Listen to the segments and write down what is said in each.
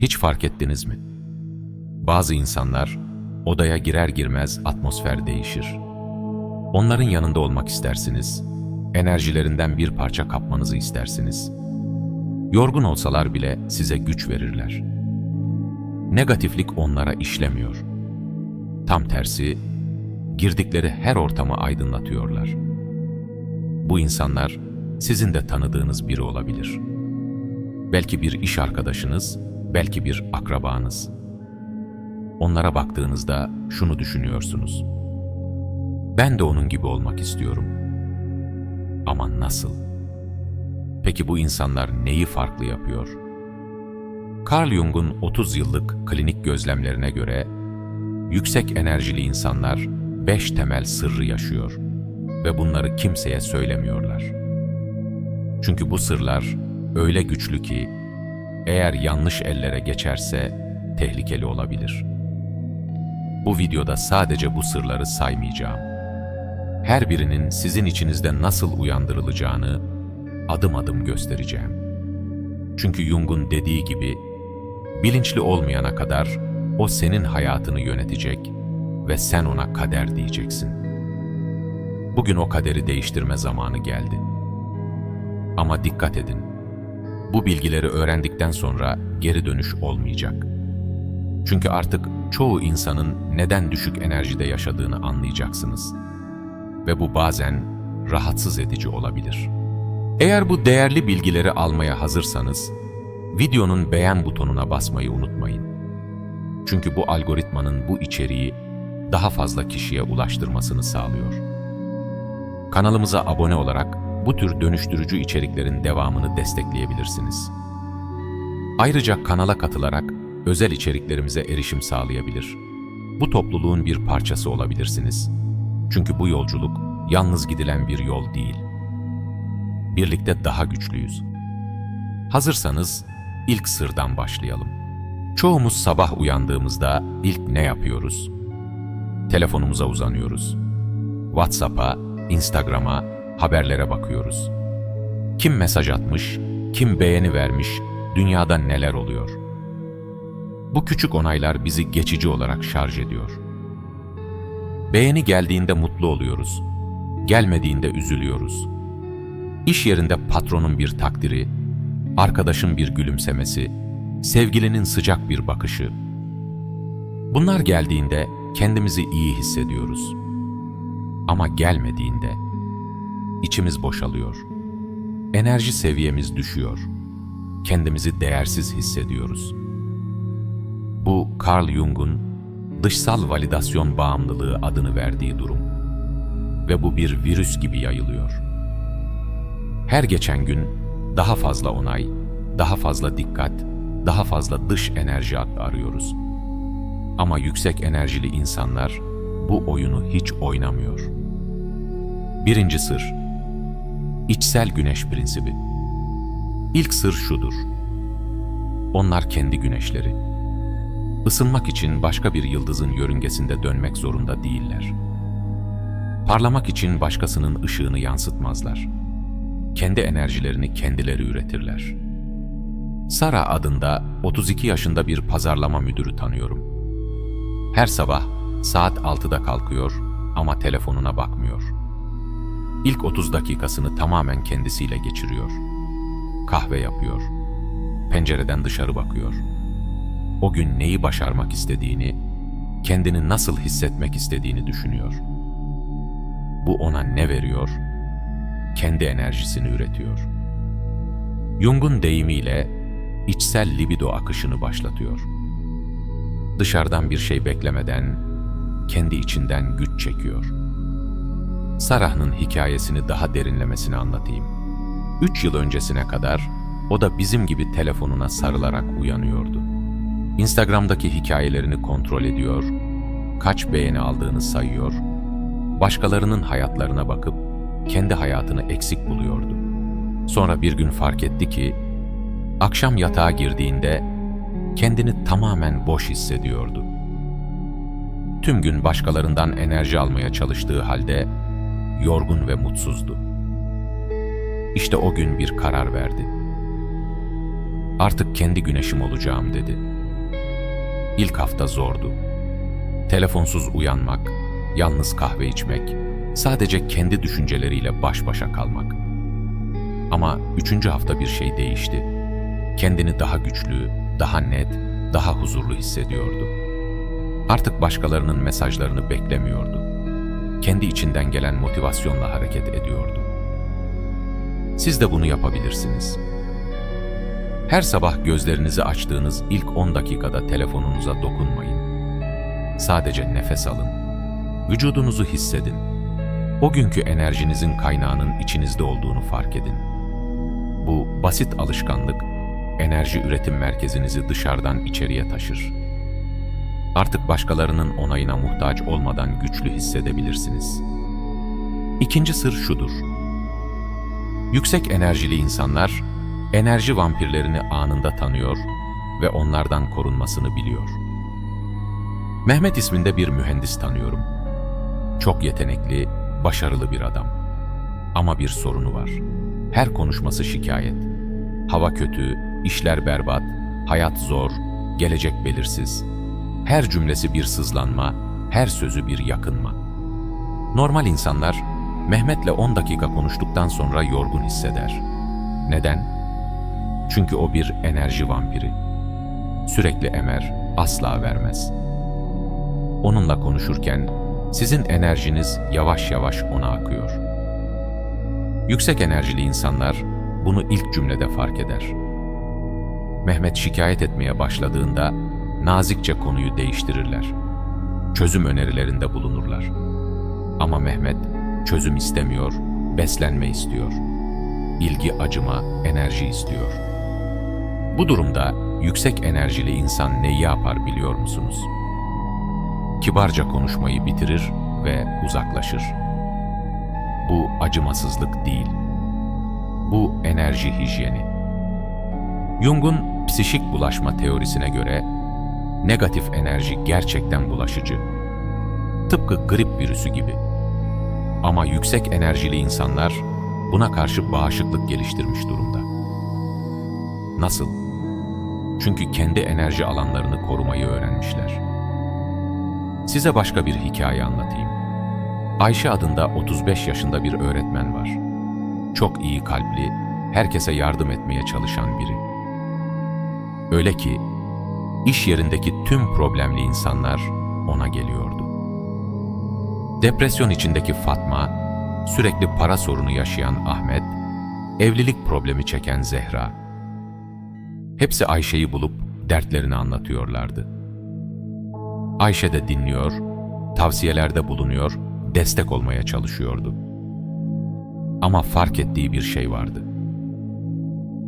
Hiç fark ettiniz mi? Bazı insanlar odaya girer girmez atmosfer değişir. Onların yanında olmak istersiniz. Enerjilerinden bir parça kapmanızı istersiniz. Yorgun olsalar bile size güç verirler. Negatiflik onlara işlemiyor. Tam tersi, girdikleri her ortamı aydınlatıyorlar. Bu insanlar sizin de tanıdığınız biri olabilir. Belki bir iş arkadaşınız, belki bir akrabanız. Onlara baktığınızda şunu düşünüyorsunuz. Ben de onun gibi olmak istiyorum. Ama nasıl? Peki bu insanlar neyi farklı yapıyor? Carl Jung'un 30 yıllık klinik gözlemlerine göre yüksek enerjili insanlar beş temel sırrı yaşıyor ve bunları kimseye söylemiyorlar. Çünkü bu sırlar öyle güçlü ki eğer yanlış ellere geçerse tehlikeli olabilir. Bu videoda sadece bu sırları saymayacağım. Her birinin sizin içinizde nasıl uyandırılacağını adım adım göstereceğim. Çünkü Jung'un dediği gibi bilinçli olmayana kadar o senin hayatını yönetecek ve sen ona kader diyeceksin. Bugün o kaderi değiştirme zamanı geldi. Ama dikkat edin. Bu bilgileri öğrendikten sonra geri dönüş olmayacak. Çünkü artık çoğu insanın neden düşük enerjide yaşadığını anlayacaksınız. Ve bu bazen rahatsız edici olabilir. Eğer bu değerli bilgileri almaya hazırsanız, videonun beğen butonuna basmayı unutmayın. Çünkü bu algoritmanın bu içeriği daha fazla kişiye ulaştırmasını sağlıyor. Kanalımıza abone olarak bu tür dönüştürücü içeriklerin devamını destekleyebilirsiniz. Ayrıca kanala katılarak özel içeriklerimize erişim sağlayabilir. Bu topluluğun bir parçası olabilirsiniz. Çünkü bu yolculuk yalnız gidilen bir yol değil. Birlikte daha güçlüyüz. Hazırsanız ilk sırdan başlayalım. Çoğumuz sabah uyandığımızda ilk ne yapıyoruz? Telefonumuza uzanıyoruz. WhatsApp'a, Instagram'a, haberlere bakıyoruz. Kim mesaj atmış, kim beğeni vermiş, dünyada neler oluyor? Bu küçük onaylar bizi geçici olarak şarj ediyor. Beğeni geldiğinde mutlu oluyoruz. Gelmediğinde üzülüyoruz. İş yerinde patronun bir takdiri, arkadaşın bir gülümsemesi, sevgilinin sıcak bir bakışı. Bunlar geldiğinde kendimizi iyi hissediyoruz. Ama gelmediğinde içimiz boşalıyor. Enerji seviyemiz düşüyor. Kendimizi değersiz hissediyoruz. Bu Carl Jung'un dışsal validasyon bağımlılığı adını verdiği durum. Ve bu bir virüs gibi yayılıyor. Her geçen gün daha fazla onay, daha fazla dikkat, daha fazla dış enerji arıyoruz. Ama yüksek enerjili insanlar bu oyunu hiç oynamıyor. Birinci sır, içsel güneş prensibi. İlk sır şudur. Onlar kendi güneşleri. Isınmak için başka bir yıldızın yörüngesinde dönmek zorunda değiller. Parlamak için başkasının ışığını yansıtmazlar. Kendi enerjilerini kendileri üretirler. Sara adında 32 yaşında bir pazarlama müdürü tanıyorum. Her sabah saat 6'da kalkıyor ama telefonuna bakmıyor. İlk 30 dakikasını tamamen kendisiyle geçiriyor. Kahve yapıyor. Pencereden dışarı bakıyor. O gün neyi başarmak istediğini, kendini nasıl hissetmek istediğini düşünüyor. Bu ona ne veriyor? Kendi enerjisini üretiyor. Jung'un deyimiyle içsel libido akışını başlatıyor. Dışarıdan bir şey beklemeden kendi içinden güç çekiyor. Sarah'ın hikayesini daha derinlemesine anlatayım. Üç yıl öncesine kadar o da bizim gibi telefonuna sarılarak uyanıyordu. Instagram'daki hikayelerini kontrol ediyor, kaç beğeni aldığını sayıyor, başkalarının hayatlarına bakıp kendi hayatını eksik buluyordu. Sonra bir gün fark etti ki, akşam yatağa girdiğinde kendini tamamen boş hissediyordu. Tüm gün başkalarından enerji almaya çalıştığı halde yorgun ve mutsuzdu. İşte o gün bir karar verdi. Artık kendi güneşim olacağım dedi. İlk hafta zordu. Telefonsuz uyanmak, yalnız kahve içmek, sadece kendi düşünceleriyle baş başa kalmak. Ama üçüncü hafta bir şey değişti. Kendini daha güçlü, daha net, daha huzurlu hissediyordu. Artık başkalarının mesajlarını beklemiyordu. Kendi içinden gelen motivasyonla hareket ediyordu. Siz de bunu yapabilirsiniz. Her sabah gözlerinizi açtığınız ilk 10 dakikada telefonunuza dokunmayın. Sadece nefes alın. Vücudunuzu hissedin. O günkü enerjinizin kaynağının içinizde olduğunu fark edin. Bu basit alışkanlık enerji üretim merkezinizi dışarıdan içeriye taşır. Artık başkalarının onayına muhtaç olmadan güçlü hissedebilirsiniz. İkinci sır şudur. Yüksek enerjili insanlar enerji vampirlerini anında tanıyor ve onlardan korunmasını biliyor. Mehmet isminde bir mühendis tanıyorum. Çok yetenekli, başarılı bir adam. Ama bir sorunu var. Her konuşması şikayet. Hava kötü, işler berbat, hayat zor, gelecek belirsiz. Her cümlesi bir sızlanma, her sözü bir yakınma. Normal insanlar Mehmet'le 10 dakika konuştuktan sonra yorgun hisseder. Neden? Çünkü o bir enerji vampiri. Sürekli emer, asla vermez. Onunla konuşurken sizin enerjiniz yavaş yavaş ona akıyor. Yüksek enerjili insanlar bunu ilk cümlede fark eder. Mehmet şikayet etmeye başladığında nazikçe konuyu değiştirirler. Çözüm önerilerinde bulunurlar. Ama Mehmet çözüm istemiyor, beslenme istiyor. İlgi, acıma, enerji istiyor. Bu durumda yüksek enerjili insan neyi yapar biliyor musunuz? Kibarca konuşmayı bitirir ve uzaklaşır. Bu acımasızlık değil. Bu enerji hijyeni. Jung'un psişik bulaşma teorisine göre negatif enerji gerçekten bulaşıcı. Tıpkı grip virüsü gibi. Ama yüksek enerjili insanlar buna karşı bağışıklık geliştirmiş durumda. Nasıl? Çünkü kendi enerji alanlarını korumayı öğrenmişler. Size başka bir hikaye anlatayım. Ayşe adında 35 yaşında bir öğretmen var. Çok iyi kalpli, herkese yardım etmeye çalışan biri. Öyle ki iş yerindeki tüm problemli insanlar ona geliyordu. Depresyon içindeki Fatma, sürekli para sorunu yaşayan Ahmet, evlilik problemi çeken Zehra. Hepsi Ayşe'yi bulup dertlerini anlatıyorlardı. Ayşe de dinliyor, tavsiyelerde bulunuyor, destek olmaya çalışıyordu. Ama fark ettiği bir şey vardı.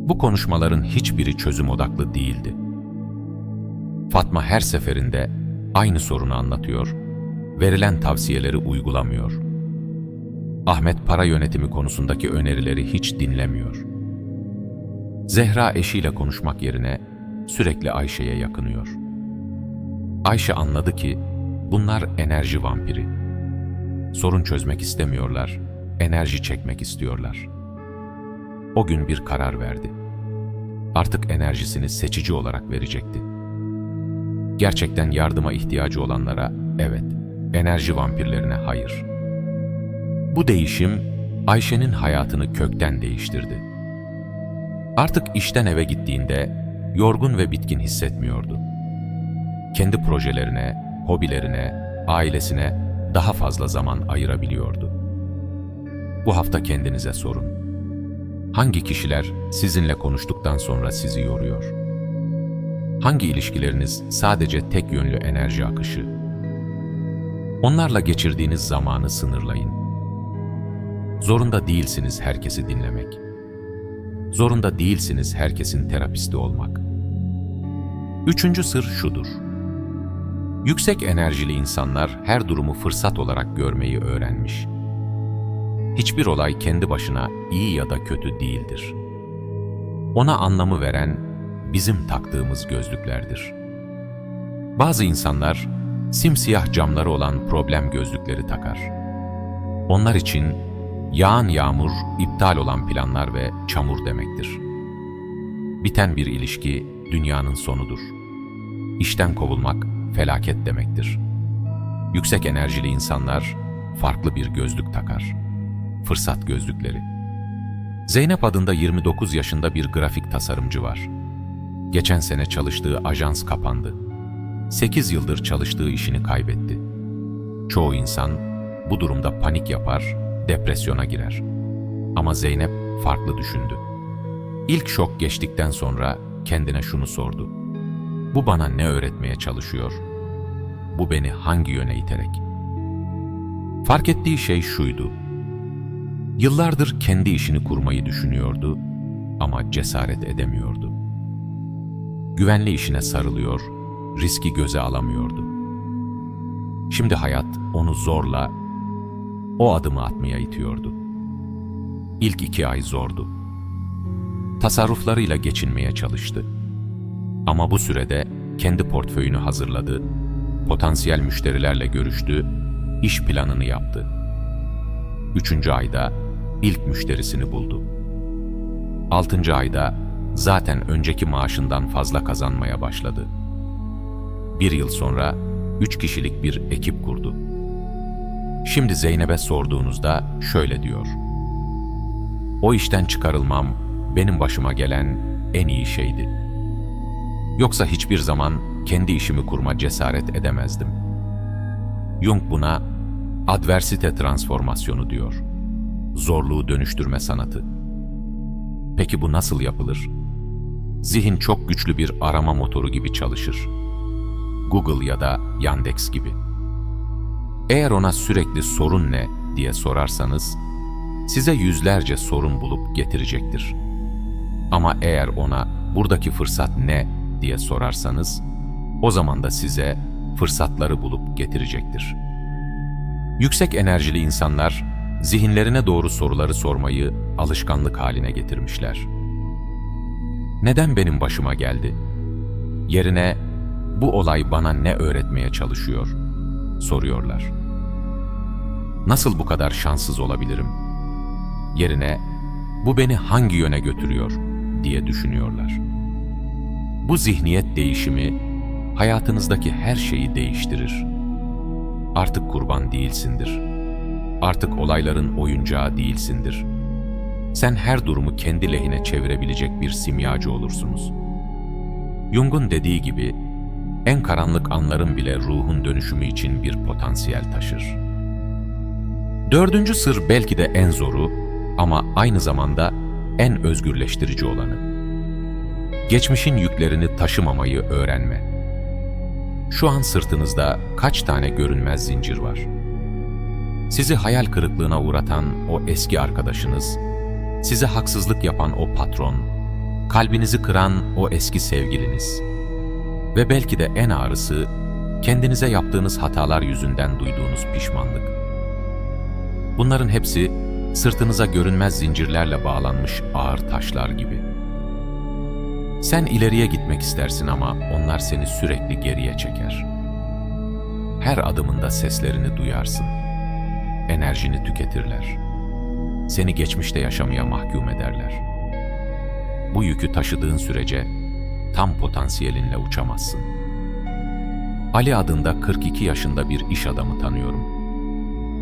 Bu konuşmaların hiçbiri çözüm odaklı değildi. Fatma her seferinde aynı sorunu anlatıyor, verilen tavsiyeleri uygulamıyor. Ahmet para yönetimi konusundaki önerileri hiç dinlemiyor. Zehra eşiyle konuşmak yerine sürekli Ayşe'ye yakınıyor. Ayşe anladı ki bunlar enerji vampiri. Sorun çözmek istemiyorlar, enerji çekmek istiyorlar. O gün bir karar verdi. Artık enerjisini seçici olarak verecekti. Gerçekten yardıma ihtiyacı olanlara evet, enerji vampirlerine hayır. Bu değişim Ayşe'nin hayatını kökten değiştirdi. Artık işten eve gittiğinde yorgun ve bitkin hissetmiyordu. Kendi projelerine, hobilerine, ailesine daha fazla zaman ayırabiliyordu. Bu hafta kendinize sorun. Hangi kişiler sizinle konuştuktan sonra sizi yoruyor? Hangi ilişkileriniz sadece tek yönlü enerji akışı? Onlarla geçirdiğiniz zamanı sınırlayın. Zorunda değilsiniz herkesi dinlemek. Zorunda değilsiniz herkesin terapisti olmak. Üçüncü sır şudur. Yüksek enerjili insanlar her durumu fırsat olarak görmeyi öğrenmiş. Hiçbir olay kendi başına iyi ya da kötü değildir. Ona anlamı veren bizim taktığımız gözlüklerdir. Bazı insanlar simsiyah camları olan problem gözlükleri takar. Onlar için yağan yağmur iptal olan planlar ve çamur demektir. Biten bir ilişki dünyanın sonudur. İşten kovulmak felaket demektir. Yüksek enerjili insanlar farklı bir gözlük takar. Fırsat gözlükleri. Zeynep adında 29 yaşında bir grafik tasarımcı var. Geçen sene çalıştığı ajans kapandı. 8 yıldır çalıştığı işini kaybetti. Çoğu insan bu durumda panik yapar, depresyona girer. Ama Zeynep farklı düşündü. İlk şok geçtikten sonra kendine şunu sordu. Bu bana ne öğretmeye çalışıyor? Bu beni hangi yöne iterek? Fark ettiği şey şuydu. Yıllardır kendi işini kurmayı düşünüyordu ama cesaret edemiyordu. Güvenli işine sarılıyor, riski göze alamıyordu. Şimdi hayat onu zorla o adımı atmaya itiyordu. İlk iki ay zordu. Tasarruflarıyla geçinmeye çalıştı. Ama bu sürede kendi portföyünü hazırladı, potansiyel müşterilerle görüştü, iş planını yaptı. Üçüncü ayda ilk müşterisini buldu. Altıncı ayda zaten önceki maaşından fazla kazanmaya başladı. Bir yıl sonra üç kişilik bir ekip kurdu. Şimdi Zeynep'e sorduğunuzda şöyle diyor. O işten çıkarılmam benim başıma gelen en iyi şeydi. Yoksa hiçbir zaman kendi işimi kurma cesaret edemezdim. Jung buna adversite transformasyonu diyor. Zorluğu dönüştürme sanatı. Peki bu nasıl yapılır? Zihin çok güçlü bir arama motoru gibi çalışır. Google ya da Yandex gibi. Eğer ona sürekli sorun ne diye sorarsanız, size yüzlerce sorun bulup getirecektir. Ama eğer ona buradaki fırsat ne diye sorarsanız, o zaman da size fırsatları bulup getirecektir. Yüksek enerjili insanlar, zihinlerine doğru soruları sormayı alışkanlık haline getirmişler. Neden benim başıma geldi? Yerine bu olay bana ne öğretmeye çalışıyor? soruyorlar. Nasıl bu kadar şanssız olabilirim? Yerine bu beni hangi yöne götürüyor diye düşünüyorlar. Bu zihniyet değişimi hayatınızdaki her şeyi değiştirir. Artık kurban değilsindir. Artık olayların oyuncağı değilsindir. Sen her durumu kendi lehine çevirebilecek bir simyacı olursunuz. Jung'un dediği gibi, en karanlık anların bile ruhun dönüşümü için bir potansiyel taşır. Dördüncü sır belki de en zoru ama aynı zamanda en özgürleştirici olanı. Geçmişin yüklerini taşımamayı öğrenme. Şu an sırtınızda kaç tane görünmez zincir var? Sizi hayal kırıklığına uğratan o eski arkadaşınız, size haksızlık yapan o patron, kalbinizi kıran o eski sevgiliniz ve belki de en ağrısı kendinize yaptığınız hatalar yüzünden duyduğunuz pişmanlık. Bunların hepsi sırtınıza görünmez zincirlerle bağlanmış ağır taşlar gibi. Sen ileriye gitmek istersin ama onlar seni sürekli geriye çeker. Her adımında seslerini duyarsın. Enerjini tüketirler. Seni geçmişte yaşamaya mahkum ederler. Bu yükü taşıdığın sürece tam potansiyelinle uçamazsın. Ali adında 42 yaşında bir iş adamı tanıyorum.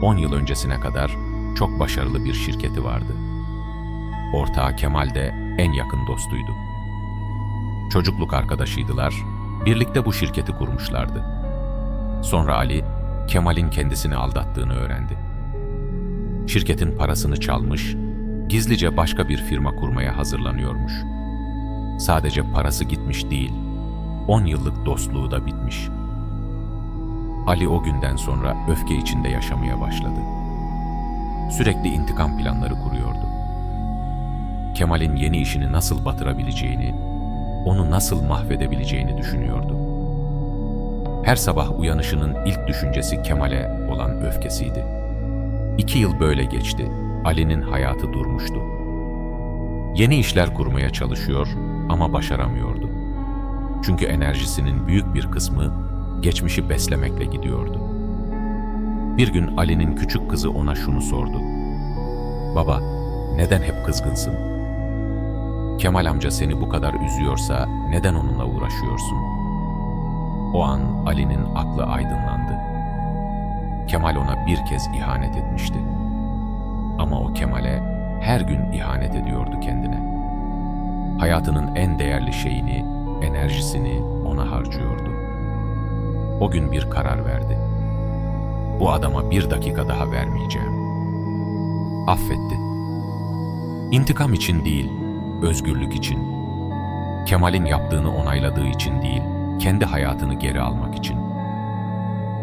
10 yıl öncesine kadar çok başarılı bir şirketi vardı. Ortağı Kemal de en yakın dostuydu. Çocukluk arkadaşıydılar, birlikte bu şirketi kurmuşlardı. Sonra Ali, Kemal'in kendisini aldattığını öğrendi. Şirketin parasını çalmış, gizlice başka bir firma kurmaya hazırlanıyormuş. Sadece parası gitmiş değil, 10 yıllık dostluğu da bitmiş. Ali o günden sonra öfke içinde yaşamaya başladı. Sürekli intikam planları kuruyordu. Kemal'in yeni işini nasıl batırabileceğini, onu nasıl mahvedebileceğini düşünüyordu. Her sabah uyanışının ilk düşüncesi Kemal'e olan öfkesiydi. İki yıl böyle geçti. Ali'nin hayatı durmuştu. Yeni işler kurmaya çalışıyor ama başaramıyordu. Çünkü enerjisinin büyük bir kısmı geçmişi beslemekle gidiyordu. Bir gün Ali'nin küçük kızı ona şunu sordu. Baba, neden hep kızgınsın? Kemal amca seni bu kadar üzüyorsa neden onunla uğraşıyorsun? O an Ali'nin aklı aydınlandı. Kemal ona bir kez ihanet etmişti. Ama o Kemal'e her gün ihanet ediyordu kendine. Hayatının en değerli şeyini, enerjisini ona harcıyordu. O gün bir karar verdi. Bu adama bir dakika daha vermeyeceğim. Affetti. İntikam için değil, özgürlük için. Kemal'in yaptığını onayladığı için değil, kendi hayatını geri almak için.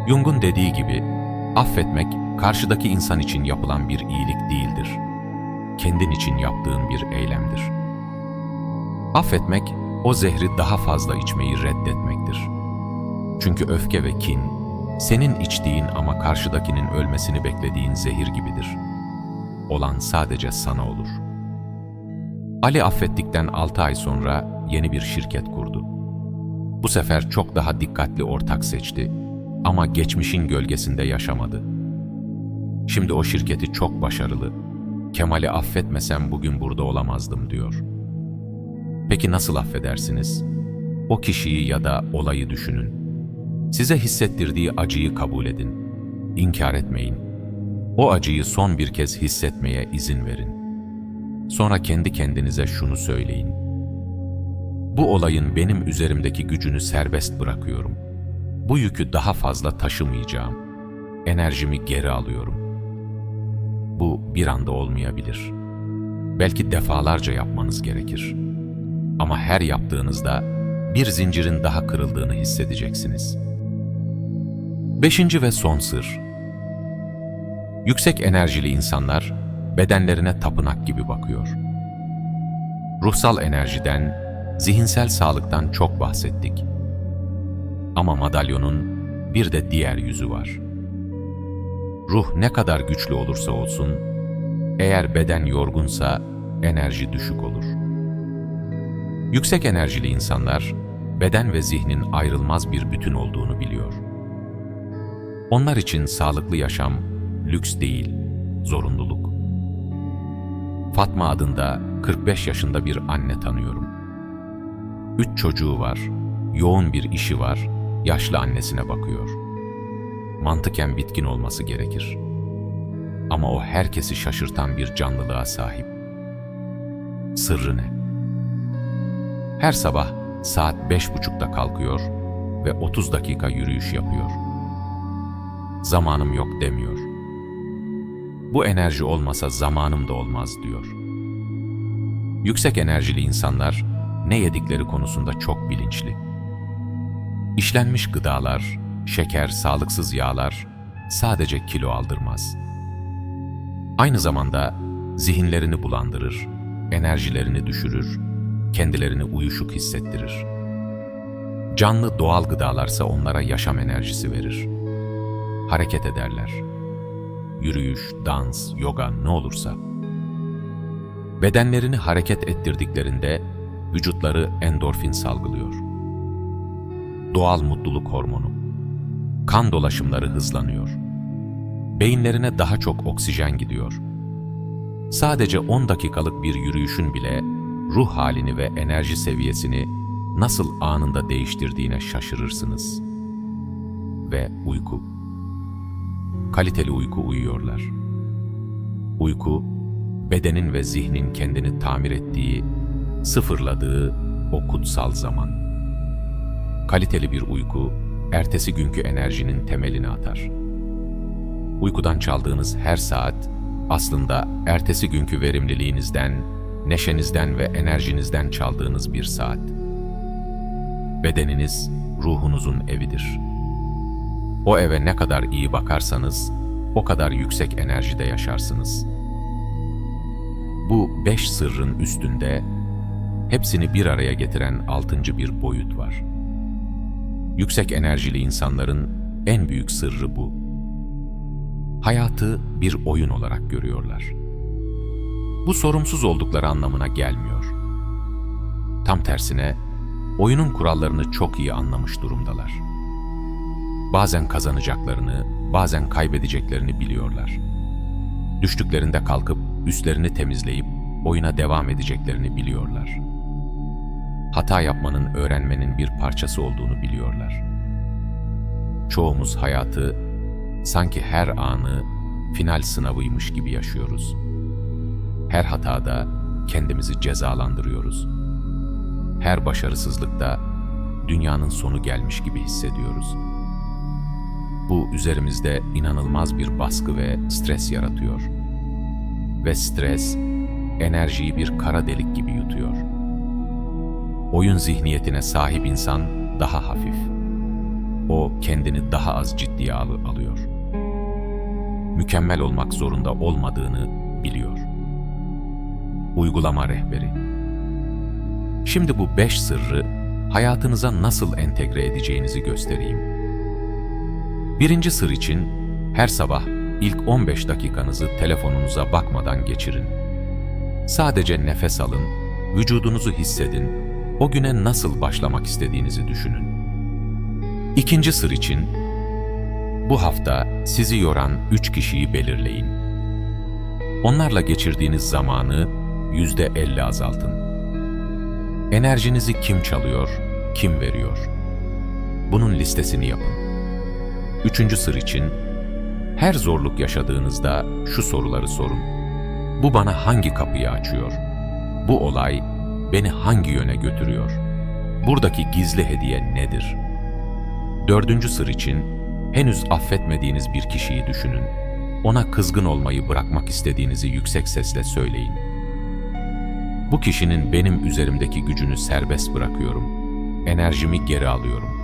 Jung'un dediği gibi, affetmek karşıdaki insan için yapılan bir iyilik değildir. Kendin için yaptığın bir eylemdir. Affetmek, o zehri daha fazla içmeyi reddetmektir. Çünkü öfke ve kin, senin içtiğin ama karşıdakinin ölmesini beklediğin zehir gibidir. Olan sadece sana olur. Ali affettikten 6 ay sonra yeni bir şirket kurdu. Bu sefer çok daha dikkatli ortak seçti ama geçmişin gölgesinde yaşamadı. Şimdi o şirketi çok başarılı. Kemal'i affetmesem bugün burada olamazdım diyor. Peki nasıl affedersiniz? O kişiyi ya da olayı düşünün. Size hissettirdiği acıyı kabul edin. İnkar etmeyin. O acıyı son bir kez hissetmeye izin verin. Sonra kendi kendinize şunu söyleyin. Bu olayın benim üzerimdeki gücünü serbest bırakıyorum. Bu yükü daha fazla taşımayacağım. Enerjimi geri alıyorum. Bu bir anda olmayabilir. Belki defalarca yapmanız gerekir. Ama her yaptığınızda bir zincirin daha kırıldığını hissedeceksiniz. Beşinci ve son sır. Yüksek enerjili insanlar bedenlerine tapınak gibi bakıyor. Ruhsal enerjiden, zihinsel sağlıktan çok bahsettik. Ama madalyonun bir de diğer yüzü var. Ruh ne kadar güçlü olursa olsun, eğer beden yorgunsa enerji düşük olur. Yüksek enerjili insanlar, beden ve zihnin ayrılmaz bir bütün olduğunu biliyor. Onlar için sağlıklı yaşam lüks değil, zorunluluk. Fatma adında 45 yaşında bir anne tanıyorum. Üç çocuğu var, yoğun bir işi var, yaşlı annesine bakıyor. Mantıken bitkin olması gerekir. Ama o herkesi şaşırtan bir canlılığa sahip. Sırrı ne? Her sabah saat beş buçukta kalkıyor ve 30 dakika yürüyüş yapıyor. Zamanım yok demiyor. Bu enerji olmasa zamanım da olmaz diyor. Yüksek enerjili insanlar ne yedikleri konusunda çok bilinçli. İşlenmiş gıdalar, şeker, sağlıksız yağlar sadece kilo aldırmaz. Aynı zamanda zihinlerini bulandırır, enerjilerini düşürür, kendilerini uyuşuk hissettirir. Canlı doğal gıdalarsa onlara yaşam enerjisi verir. Hareket ederler. Yürüyüş, dans, yoga ne olursa. Bedenlerini hareket ettirdiklerinde vücutları endorfin salgılıyor. Doğal mutluluk hormonu. Kan dolaşımları hızlanıyor. Beyinlerine daha çok oksijen gidiyor. Sadece 10 dakikalık bir yürüyüşün bile ruh halini ve enerji seviyesini nasıl anında değiştirdiğine şaşırırsınız. Ve uyku. Kaliteli uyku uyuyorlar. Uyku, bedenin ve zihnin kendini tamir ettiği, sıfırladığı o kutsal zaman. Kaliteli bir uyku, ertesi günkü enerjinin temelini atar. Uykudan çaldığınız her saat, aslında ertesi günkü verimliliğinizden, neşenizden ve enerjinizden çaldığınız bir saat. Bedeniniz ruhunuzun evidir. O eve ne kadar iyi bakarsanız, o kadar yüksek enerjide yaşarsınız. Bu beş sırrın üstünde hepsini bir araya getiren altıncı bir boyut var. Yüksek enerjili insanların en büyük sırrı bu. Hayatı bir oyun olarak görüyorlar. Bu sorumsuz oldukları anlamına gelmiyor. Tam tersine oyunun kurallarını çok iyi anlamış durumdalar. Bazen kazanacaklarını, bazen kaybedeceklerini biliyorlar. Düştüklerinde kalkıp üstlerini temizleyip oyuna devam edeceklerini biliyorlar.'' Hata yapmanın öğrenmenin bir parçası olduğunu biliyorlar. Çoğumuz hayatı sanki her anı final sınavıymış gibi yaşıyoruz. Her hatada kendimizi cezalandırıyoruz. Her başarısızlıkta dünyanın sonu gelmiş gibi hissediyoruz. Bu üzerimizde inanılmaz bir baskı ve stres yaratıyor. Ve stres enerjiyi bir kara delik gibi yutuyor. Oyun zihniyetine sahip insan daha hafif. O kendini daha az ciddiye al- alıyor. Mükemmel olmak zorunda olmadığını biliyor. Uygulama rehberi. Şimdi bu beş sırrı hayatınıza nasıl entegre edeceğinizi göstereyim. Birinci sır için her sabah ilk 15 dakikanızı telefonunuza bakmadan geçirin. Sadece nefes alın, vücudunuzu hissedin, o güne nasıl başlamak istediğinizi düşünün. İkinci sır için bu hafta sizi yoran üç kişiyi belirleyin. Onlarla geçirdiğiniz zamanı yüzde elli azaltın. Enerjinizi kim çalıyor, kim veriyor? Bunun listesini yapın. Üçüncü sır için her zorluk yaşadığınızda şu soruları sorun. Bu bana hangi kapıyı açıyor? Bu olay beni hangi yöne götürüyor? Buradaki gizli hediye nedir? Dördüncü sır için henüz affetmediğiniz bir kişiyi düşünün. Ona kızgın olmayı bırakmak istediğinizi yüksek sesle söyleyin. Bu kişinin benim üzerimdeki gücünü serbest bırakıyorum. Enerjimi geri alıyorum.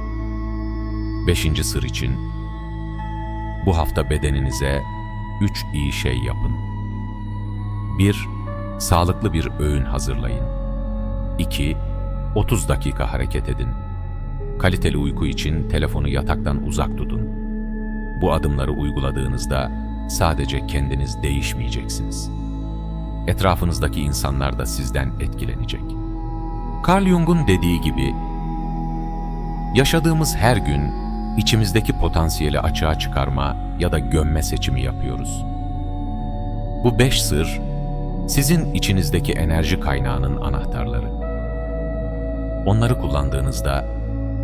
Beşinci sır için bu hafta bedeninize üç iyi şey yapın. 1. Sağlıklı bir öğün hazırlayın. 2. 30 dakika hareket edin. Kaliteli uyku için telefonu yataktan uzak tutun. Bu adımları uyguladığınızda sadece kendiniz değişmeyeceksiniz. Etrafınızdaki insanlar da sizden etkilenecek. Carl Jung'un dediği gibi, yaşadığımız her gün içimizdeki potansiyeli açığa çıkarma ya da gömme seçimi yapıyoruz. Bu beş sır, sizin içinizdeki enerji kaynağının anahtarları. Onları kullandığınızda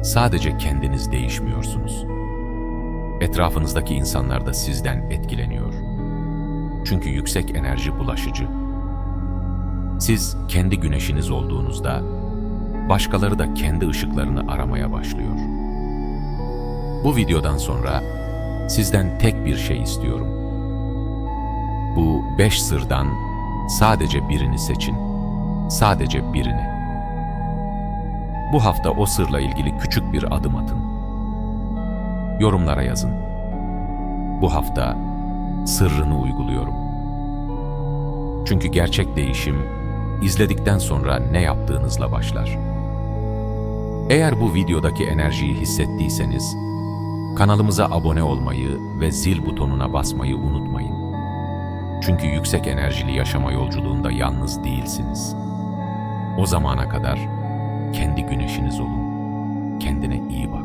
sadece kendiniz değişmiyorsunuz. Etrafınızdaki insanlar da sizden etkileniyor. Çünkü yüksek enerji bulaşıcı. Siz kendi güneşiniz olduğunuzda, başkaları da kendi ışıklarını aramaya başlıyor. Bu videodan sonra sizden tek bir şey istiyorum. Bu beş sırdan sadece birini seçin. Sadece birini. Bu hafta o sırla ilgili küçük bir adım atın. Yorumlara yazın. Bu hafta sırrını uyguluyorum. Çünkü gerçek değişim izledikten sonra ne yaptığınızla başlar. Eğer bu videodaki enerjiyi hissettiyseniz, kanalımıza abone olmayı ve zil butonuna basmayı unutmayın. Çünkü yüksek enerjili yaşama yolculuğunda yalnız değilsiniz. O zamana kadar kendi güneşiniz olun. Kendine iyi bakın.